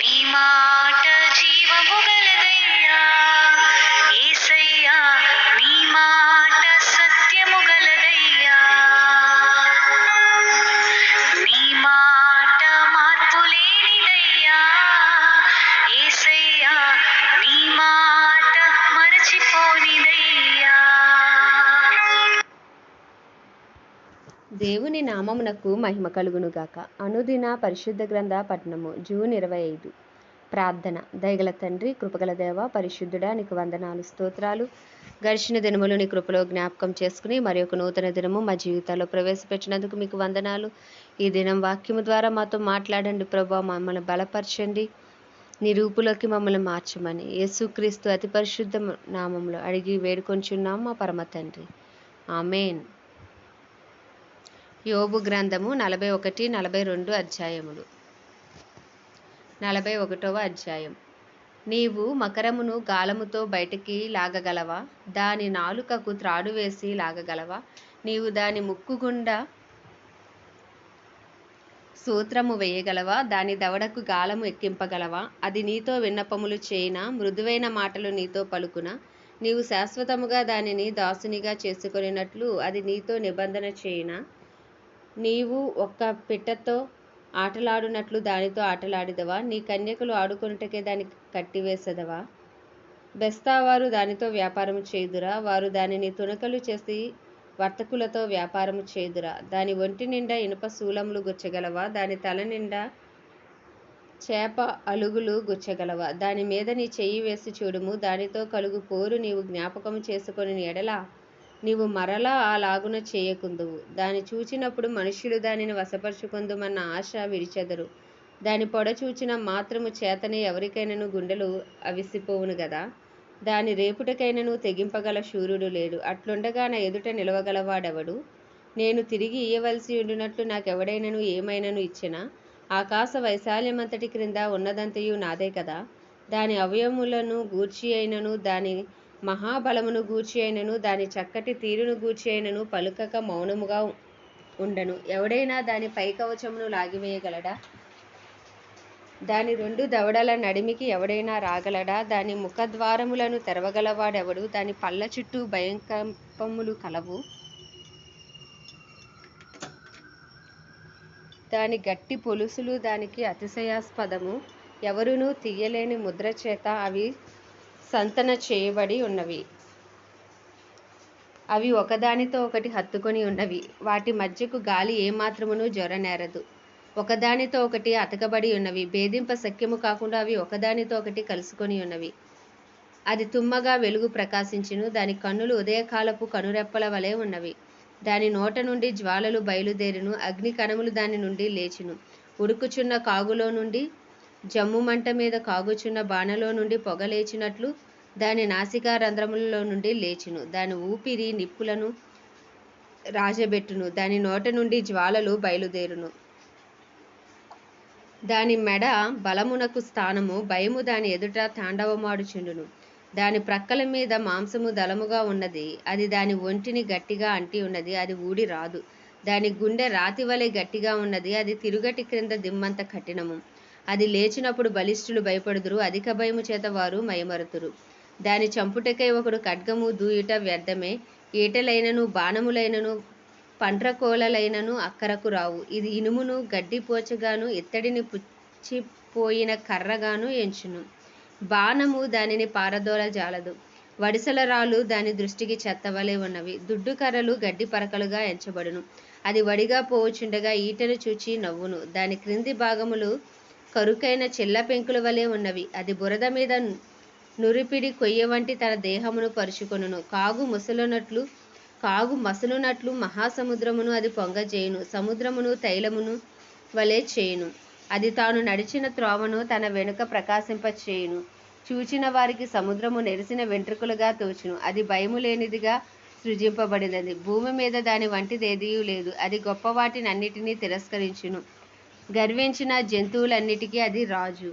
నీ మాట దేవుని నామమునకు మహిమ కలుగునుగాక. అనుదిన పరిశుద్ధ గ్రంథ పట్టణము జూన్ ఇరవై ఐదు. ప్రార్థన. దయగల తండ్రి కృపగల దేవ పరిశుద్ధుడా నీకు వందనాలు స్తోత్రాలు. గడిచిన దినములు నీ కృపలో జ్ఞాపకం చేసుకుని మరి ఒక నూతన దినము మా జీవితాల్లో ప్రవేశపెట్టినందుకు మీకు వందనాలు. ఈ దినం వాక్యము ద్వారా మాతో మాట్లాడండి ప్రభా మమ్మల్ని బలపరచండి. నీ రూపులోకి మమ్మల్ని మార్చమని యేసుక్రీస్తు అతి పరిశుద్ధ నామంలో అడిగి వేడుకొంచున్నాం మా పరమ తండ్రి. ఆమెన్. యోబు గ్రంథము నలభై ఒకటి నలభై రెండు అధ్యాయములు. నలభై ఒకటవ అధ్యాయం. నీవు మకరమును గాలముతో బయటికి లాగగలవా? దాని నాలుకకు త్రాడు వేసి లాగగలవా? నీవు దాని ముక్కు గుండా సూత్రము వేయగలవా? దాని దవడకు గాలము ఎక్కింపగలవా? అది నీతో విన్నపములు చేయినా మృదువైన మాటలు నీతో పలుకునా? నీవు శాశ్వతముగా దానిని దాసునిగా చేసుకొనినట్లు అది నీతో నిబంధన చేయినా? నీవు ఒక్క పిట్టతో ఆటలాడునట్లు దానితో ఆటలాడిదవా? నీ కన్యకలు ఆడుకొనుటకే దాన్ని కట్టివేసదవా? బెస్తావారు దానితో వ్యాపారము చేయుదురా. వారు దానిని తునకలు చేసి వర్తకులతో వ్యాపారము చేయుదురా. దాని ఒంటి నిండా ఇనుప శూలములు గుచ్చగలవా? దాని తల నిండా చేప అలుగులు గుచ్చగలవా? దాని మీద నీ చెయ్యి వేసి చూడుము. దానితో కలుగు పోరు నీవు జ్ఞాపకము చేసుకొని ఎడలా నీవు మరలా ఆ లాగున చేయకుందువు దాని చూచినప్పుడు మనుష్యులు దానిని వశపరుచుకుందుమన్న ఆశ విడిచెదరు దాని పొడ చూచిన మాత్రము చేతనే ఎవరికైనాను గుండెలు అవిసిపోవును గదా? దాని రేపుటకైనను తెగింపగల శూరుడు లేడు. అట్లుండగా నా ఎదుట నిలవగలవాడెవడు? నేను తిరిగి ఇయ్యవలసి ఉండినట్లు నాకెవడైనను ఏమైనను ఇచ్చినా? ఆకాశ వైశాల్యమంతటి క్రింద ఉన్నదంతయు నాదే కదా? దాని అవయములను గూర్చి అయినను దాని మహాబలమును గూర్చి అయినను దాని చక్కటి తీరును గూర్చి అయినను పలుకక మౌనముగా ఉండను. ఎవడైనా దాని పైకవచమును లాగివేయగలడా? దాని రెండు దవడల నడిమికి ఎవడైనా రాగలడా? దాని ముఖద్వారములను తెరవగలవాడెవడు? దాని పళ్ళ చుట్టూ భయంకంపములు కలవు. దాని గట్టి పొలుసులు దానికి అతిశయాస్పదము. ఎవరునూ తీయలేని ముద్ర చేత అవి సంతన చేయబడి ఉన్నవి. అవి ఒకదానితో ఒకటి హత్తుకొని ఉన్నవి. వాటి మధ్యకు గాలి ఏమాత్రమును జ్వరనేరదు ఒకదానితో ఒకటి అతకబడి ఉన్నవి. భేదింప సఖ్యము కాకుండా అవి ఒకదానితో ఒకటి కలుసుకొని ఉన్నవి. అది తుమ్మగా వెలుగు ప్రకాశించును. దాని కన్నులు ఉదయకాలపు కనురెప్పల వలె ఉన్నవి. దాని నోట నుండి జ్వాలలు బయలుదేరును. అగ్ని కణములు దాని నుండి లేచును. ఉడుకుచున్న కాగులో నుండి జమ్ము మంట మీద కాగుచున్న బాణలో నుండి పొగ లేచినట్లు దాని నాసికా రంధ్రములలో నుండి లేచును. దాని ఊపిరి నిప్పులను రాజబెట్టును. దాని నోట నుండి జ్వాలలు బయలుదేరును. దాని మెడ బలమునకు స్థానము. భయము దాని ఎదుట తాండవమాడుచుండును. దాని ప్రక్కల మీద మాంసము దళముగా ఉన్నది. అది దాని ఒంటిని గట్టిగా అంటి ఉన్నది. అది ఊడి రాదు. దాని గుండె రాతి వలె గట్టిగా ఉన్నది. అది తిరుగటి క్రింద దిమ్మంత కఠినము. అది లేచినప్పుడు బలిష్ఠులు భయపడుదురు అధిక భయము చేత వారు మయమరుతురు. దాని చంపుటకై ఒకడు ఖడ్గము దూయుట వ్యర్థమే ఈటలైనను బాణములైనను పండ్రకోలలైనను అక్కరకు రావు. ఇది ఇనుమును గడ్డిపోచగాను ఇత్తడిని పుచ్చిపోయిన కర్రగాను ఎంచును. బాణము దానిని పారదోల జాలదు. వడిసల రాళ్ళు దాని దృష్టికి చెత్తవలే ఉన్నవి. దుడ్డు కర్రలు గడ్డి పరకలుగా ఎంచబడును. అది వడిగా పోవుచుండగా ఈటను చూచి నవ్వును. దాని క్రింది భాగములు కరుకైన చిల్ల పెంకుల వలె ఉన్నవి. అది బురద మీద నురిపిడి కొయ్య వంటి తన దేహమును పరుచుకొనును. కాగు ముసలునట్లు కాగు మసలునట్లు మహాసముద్రమును అది పొంగజేయును. సముద్రమును తైలమును వలె చేయును. అది తాను నడిచిన త్రోవను తన వెనుక ప్రకాశింపచేయును. చూచిన వారికి సముద్రము నెరిసిన వెంట్రుకలుగా తోచును. అది భయము లేనిదిగా సృజింపబడినది. భూమి మీద దాని వంటిదేదీ లేదు అది గొప్ప వాటినన్నిటినీ తిరస్కరించును. గర్వించిన జంతువులన్నిటికీ అది రాజు.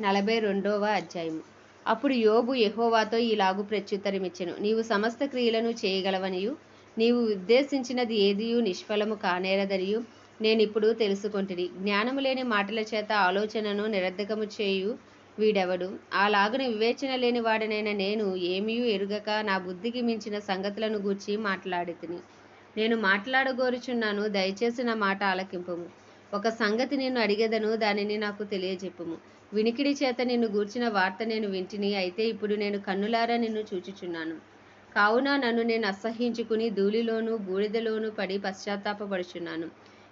నలభై రెండవ అధ్యాయము అప్పుడు యోబు యహోవాతో ఈలాగు ప్రత్యుత్తరమిచ్చెను. నీవు సమస్త క్రియలను చేయగలవనియు. నీవు ఉద్దేశించినది ఏదియు నిష్ఫలము కానేరదనియు. నేను ఇప్పుడు తెలుసుకొంటిని. జ్ఞానము లేని మాటల చేత ఆలోచనను నిరర్ధకము చేయు వీడెవడు? అలాగున వివేచన లేని వాడనైన నేను ఏమీయూ ఎరుగక నా బుద్ధికి మించిన సంగతులను గూర్చి మాట్లాడితిని. నేను మాట్లాడగోరుచున్నాను దయచేసి నా మాట ఆలకింపము. ఒక సంగతి నేను అడిగేదను దానిని నాకు తెలియజెప్పుము. వినికిడి చేత నిన్ను గూర్చిన వార్త నేను వింటిని అయితే ఇప్పుడు నేను కన్నులారా నిన్ను చూచుచున్నాను. కావున నన్ను నేను అసహ్యించుకుని ధూళిలోను బూడిదలోను పడి పశ్చాత్తాపపడుచున్నాను.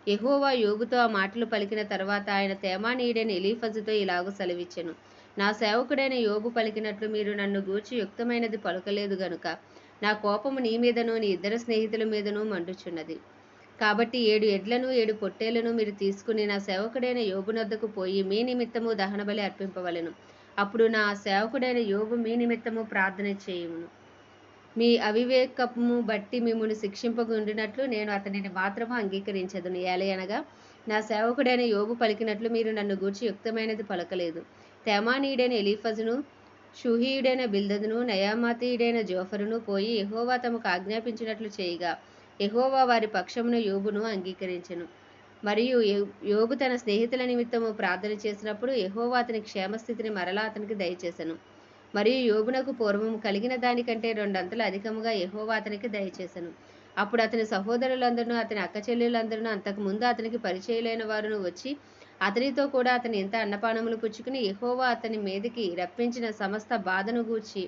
ఎహోవా యోగుతో ఆ మాటలు పలికిన తర్వాత ఆయన తేమానీయుడైన ఎలీఫజుతో ఇలాగూ సెలవిచ్చెను. నా సేవకుడైన యోగు పలికినట్లు మీరు నన్ను గూర్చి యుక్తమైనది పలుకలేదు గనుక నా కోపము నీ మీదను నీ ఇద్దరు స్నేహితుల మీదను మండుచున్నది. కాబట్టి ఏడు ఎడ్లను ఏడు పొట్టేలను మీరు తీసుకుని నా సేవకుడైన యోబునొద్దకు పోయి మీ నిమిత్తము దహనబలి అర్పింపవలను. అప్పుడు నా సేవకుడైన యోగు మీ నిమిత్తము ప్రార్థన చేయును. మీ అవివేకము బట్టి మిమ్మల్ని శిక్షింపగుండినట్లు నేను అతనిని మాత్రము అంగీకరించదును. ఏలయనగా నా సేవకుడైన యోగు పలికినట్లు మీరు నన్ను గూర్చి యుక్తమైనది పలకలేదు. తేమానీయుడైన ఎలీఫజును షూహీయుడైన బిల్దదును నయామాతీయుడైన జోఫరును పోయి ఎహోవా తమకు ఆజ్ఞాపించినట్లు చేయగా ఎహోవా వారి పక్షమును యోబును అంగీకరించెను. మరియు యోగు యోబు తన స్నేహితుల నిమిత్తము ప్రార్థన చేసినప్పుడు ఎహోవా అతని క్షేమస్థితిని మరలా అతనికి దయచేశను మరియు యోబునకు పూర్వము కలిగిన దానికంటే రెండంతలు అధికముగా ఎహోవా అతనికి దయచేశను అప్పుడు అతని సహోదరులందరూ అతని అక్క చెల్లెలందరూ అంతకుముందు అతనికి పరిచయులైన వారును వచ్చి అతనితో కూడా అతని ఎంత అన్నపానములు పుచ్చుకుని ఎహోవా అతని మీదకి రప్పించిన సమస్త బాధను గూర్చి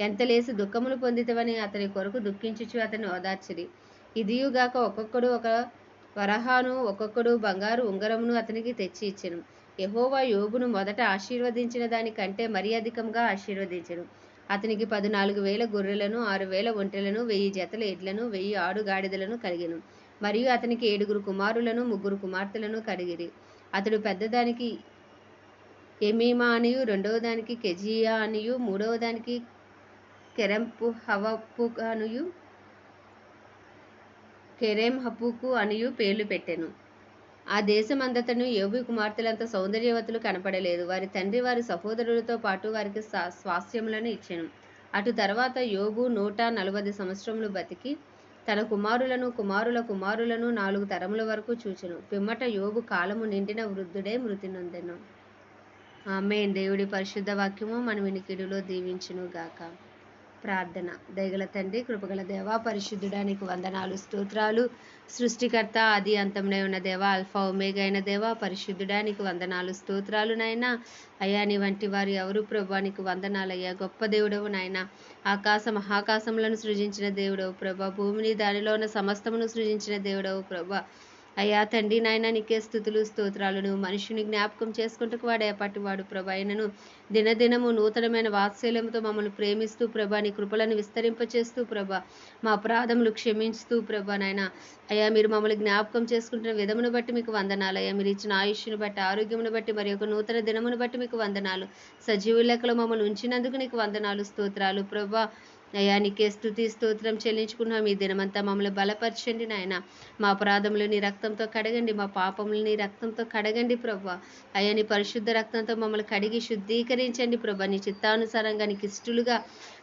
ఎంత లేసి దుఃఖములు పొందితవని అతని కొరకు దుఃఖించుచు అతని ఓదార్చిరి. ఇదియుగాక ఒక్కొక్కడు ఒక వరహాను ఒక్కొక్కడు బంగారు ఉంగరమును అతనికి తెచ్చి ఇచ్చెను. ఎహోవా యోగును మొదట ఆశీర్వదించిన దానికంటే మరీ అధికంగా ఆశీర్వదించను. అతనికి పద్నాలుగు వేల గొర్రెలను ఆరు వేల ఒంటెలను వెయ్యి జతల ఎడ్లను వెయ్యి ఆడు గాడిదలను కలిగెను. మరియు అతనికి ఏడుగురు కుమారులను ముగ్గురు కుమార్తెలను కలిగిరి. అతడు పెద్దదానికి ఎమీమా అనియు రెండవ దానికి కెజియా అనియు మూడవ దానికి కెరెంపు హవపు అనియు కెరెం హపుకు అనియు పేర్లు పెట్టెను. ఆ దేశమంతటను యోబు కుమార్తెలంత సౌందర్యవతులు కనపడలేదు. వారి తండ్రి వారి సహోదరులతో పాటు వారికి స్వా- స్వాస్థ్యములను ఇచ్చెను. అటు తర్వాత యోబు నూట నలభై సంవత్సరములు బతికి తన కుమారులను కుమారుల కుమారులను నాలుగు తరముల వరకు చూచెను. పిమ్మట యోగు కాలము నిండిన వృద్ధుడే మృతి నొందెను ఆమె దేవుడి పరిశుద్ధ వాక్యము మన వినికిడిలో దీవించును గాక ప్రార్థన. దయగల తండ్రి కృపగల దేవ పరిశుద్ధుడానికి వందనాలు స్తోత్రాలు. సృష్టికర్త ఆది అంతమునై ఉన్న దేవ అల్ఫా ఒమేగా అయిన దేవ పరిశుద్ధుడానికి వందనాలు స్తోత్రాలు నాయన. అయాని వంటి వారు ఎవరు ప్రభానికి వందనాలయ్యా గొప్ప దేవుడవు నాయన. ఆకాశ మహాకాశములను సృజించిన దేవుడవు ప్రభ. భూమిని దానిలో ఉన్న సమస్తమును సృజించిన దేవుడవు ప్రభా. అయ్యా తండ్రి నాయన నీకే స్థుతులు స్తోత్రాలను మనిషిని మనుషుని జ్ఞాపకం చేసుకుంటూ వాడే పట్టువాడు ప్రభా అయినను దినదినము నూతనమైన వాత్సల్యంతో మమ్మల్ని ప్రేమిస్తూ ప్రభా నీ కృపలను విస్తరింపచేస్తూ ప్రభ మా అపరాధములు క్షమించుతూ ప్రభ నాయన. అయ్యా మీరు మమ్మల్ని జ్ఞాపకం చేసుకుంటున్న విధమును బట్టి మీకు వందనాలు. అయ్యా మీరు ఇచ్చిన ఆయుష్ను బట్టి ఆరోగ్యమును బట్టి మరి ఒక నూతన దినమును బట్టి మీకు వందనాలు. సజీవు లెక్కలో మమ్మల్ని ఉంచినందుకు నీకు వందనాలు స్తోత్రాలు. ప్రభా అయ్యా నీకే స్థుతి స్తోత్రం చెల్లించుకున్నాం ఈ దినమంతా మమ్మల్ని బలపరచండి నాయన. మా అపరాధములు నీ రక్తంతో కడగండి మా పాపములు నీ రక్తంతో కడగండి ప్రభా. అయ్యా నీ పరిశుద్ధ రక్తంతో మమ్మల్ని కడిగి శుద్ధీకరించండి ప్రభా. నీ చిత్తానుసారంగా నీకు ఇష్టలుగా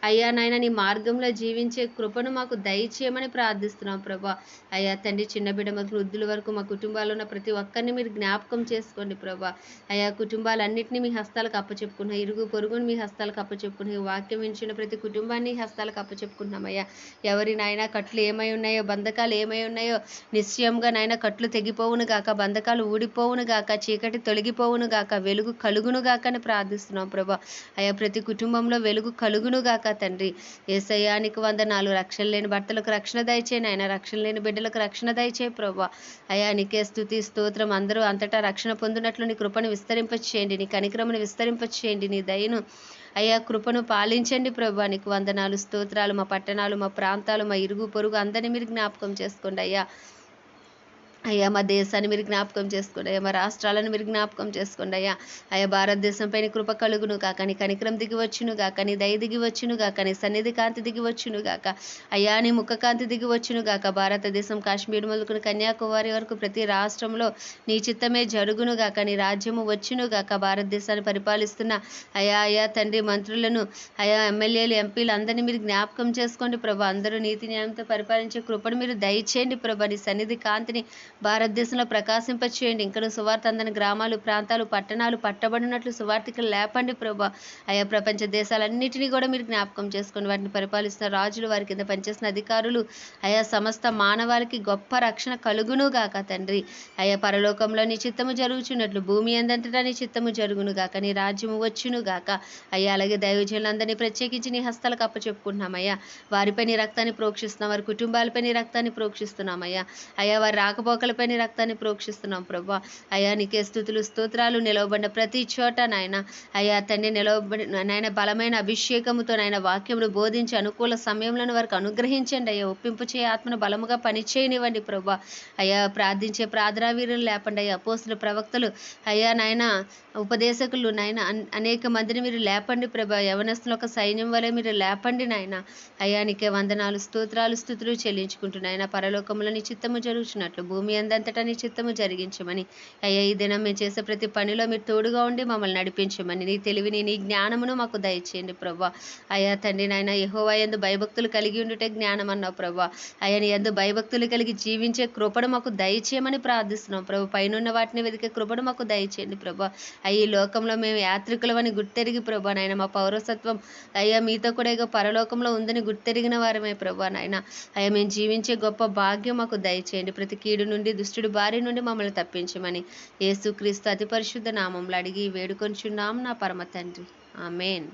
అయ్యా నాయన నీ మార్గంలో జీవించే కృపను మాకు దయచేయమని ప్రార్థిస్తున్నాం ప్రభా. అయ్యా తండ్రి చిన్న బిడ్డ మొదలు వృద్ధుల వరకు మా కుటుంబాల్లో ఉన్న ప్రతి ఒక్కరిని మీరు జ్ఞాపకం చేసుకోండి ప్రభా. అయ్యా కుటుంబాలన్నింటినీ మీ హస్తాలకు అప్పచెప్పుకున్నాం ఇరుగు పొరుగును మీ హస్తాలకు అప్పచెప్పుకున్నాం ఈ వాక్యం వించిన ప్రతి కుటుంబాన్ని హస్త హస్తాలకు అప్పచెప్పుకుంటున్నాం ఎవరి నాయన కట్లు ఏమై ఉన్నాయో బంధకాలు ఏమై ఉన్నాయో నిశ్చయంగా నాయన కట్లు తెగిపోవును గాక బంధకాలు ఊడిపోవును గాక చీకటి తొలగిపోవును గాక వెలుగు కలుగును గాక అని ప్రార్థిస్తున్నాం ప్రభా. అయ్యా ప్రతి కుటుంబంలో వెలుగు కలుగును గాక తండ్రి. ఏసయ్యానికి నాలుగు రక్షణ లేని భర్తలకు రక్షణ దయచే నాయన. రక్షణ లేని బిడ్డలకు రక్షణ దయచే ప్రభా. అయ్యా నీకే స్థుతి స్తోత్రం. అందరూ అంతటా రక్షణ పొందినట్లు నీ కృపను విస్తరింపచేయండి. నీ కనిక్రమను విస్తరింపచేయండి. నీ దయను అయ్యా కృపను పాలించండి ప్రభా. నీకు వందనాలు స్తోత్రాలు మా పట్టణాలు మా ప్రాంతాలు మా ఇరుగు పొరుగు అందరినీ మీరు జ్ఞాపకం చేసుకోండి అయ్యా. అయ్యా మా దేశాన్ని మీరు జ్ఞాపకం చేసుకోండి. అయ్యా మా రాష్ట్రాలను మీరు జ్ఞాపకం చేసుకోండి. అయ్యా అయ్యా భారతదేశంపై పైన కృప కలుగును కాక నీ కనికరం దిగి వచ్చును గాక. నీ దయ దిగి వచ్చును గాక. నీ సన్నిధి కాంతి దిగి వచ్చును గాక. అయ్యా నీ ముఖ కాంతి దిగి వచ్చును గాక. భారతదేశం కాశ్మీర్ మొదలుకుని కన్యాకుమారి వరకు ప్రతి రాష్ట్రంలో నీ చిత్తమే జరుగును గాక. నీ రాజ్యము వచ్చును గాక. భారతదేశాన్ని పరిపాలిస్తున్న అయ్యా అయ్యా తండ్రి మంత్రులను అయ్యా ఎమ్మెల్యేలు ఎంపీలు అందరినీ మీరు జ్ఞాపకం చేసుకోండి. ప్రభు అందరూ నీతి న్యాయంతో పరిపాలించే కృపను మీరు దయచేయండి. ప్రభు నీ సన్నిధి కాంతిని భారతదేశంలో ప్రకాశింప చేయండి ఇంకా సువార్త అందని గ్రామాలు ప్రాంతాలు పట్టణాలు పట్టబడినట్లు సువార్తికలు లేపండి ప్రభా. అయా ప్రపంచ దేశాలన్నింటినీ కూడా మీరు జ్ఞాపకం చేసుకొని వాటిని పరిపాలిస్తున్న రాజులు వారి కింద పనిచేసిన అధికారులు అయా సమస్త మానవాళికి గొప్ప రక్షణ కలుగును గాక తండ్రి. అయా పరలోకంలో నీ చిత్తము జరుగుచున్నట్లు భూమి ఎందంతటా నీ చిత్తము జరుగును గాక నీ రాజ్యము వచ్చును గాక. అయ్యా అలాగే దైవజనులందరినీ ప్రత్యేకించి నీ హస్తాలకు అప్పచెప్పుకుంటున్నామయ్యా. వారిపై నీ రక్తాన్ని ప్రోక్షిస్తున్నాం వారి కుటుంబాలపై నీ రక్తాన్ని ప్రోక్షిస్తున్నామయ్యా. అయ్యా వారి రాకపోకలు నీ రక్తాన్ని ప్రోక్షిస్తున్నాం ప్రభా. అయ్యా నీకే స్థుతులు స్తోత్రాలు నిలవబడిన ప్రతి చోట నాయన. అయ్యా తండ్రి నిలవబడి నాయన బలమైన అభిషేకముతో నాయన వాక్యమును బోధించి అనుకూల సమయంలో వారికి అనుగ్రహించండి. అయ్యా ఒప్పింపు చేయ ఆత్మను బలముగా పనిచేయనివ్వండి ప్రభా. అయ్యా ప్రార్థించే ప్రార్థనా వీరులు లేపండి. అయ్యా అపోస్తుల ప్రవక్తలు అయ్యా నాయన ఉపదేశకులు నాయన అనేక మందిని మీరు లేపండి ప్రభా. యవనస్తులు ఒక సైన్యం వలె మీరు లేపండి నాయన. అయ్యా నీకే వందనాలు స్తోత్రాలు స్థుతులు చెల్లించుకుంటున్నాయన పరలోకంలో నీ చిత్తము జరుగుతున్నట్లు భూమి అందంతటా నీ చిత్తము జరిగించమని. అయ్యా ఈ దినం మేము చేసే ప్రతి పనిలో మీరు తోడుగా ఉండి మమ్మల్ని నడిపించమని. నీ తెలివిని నీ జ్ఞానమును మాకు దయచేయండి ప్రభా అయ్యా తండ్రి నాయన యహోవా యందు భయభక్తులు కలిగి ఉండుటే జ్ఞానం అన్నావు ప్రభా అయ్యా నీ యందు భయభక్తులు కలిగి జీవించే కృపను మాకు దయచేయమని ప్రార్థిస్తున్నాం ప్రభు పైనున్న వాటిని వెతికే కృపడు మాకు దయచేయండి ప్రభా అయ్యి ఈ లోకంలో మేము యాత్రికులమని గుర్తెరిగి ప్రభా నాయన మా పౌరసత్వం అయ్యా మీతో కూడా ఇక పరలోకంలో ఉందని గుర్తెరిగిన వారమే ప్రభా నాయన. అయ్యా మేము జీవించే గొప్ప భాగ్యం మాకు దయచేయండి. ప్రతి కీడు నుండి నుండి దుష్టుడి బారి నుండి మమ్మల్ని తప్పించమని యేసుక్రీస్తు అతి పరిశుద్ధ నామంలో అడిగి వేడుకొంచున్నాం నా పరమ తండ్రి. ఆమెన్.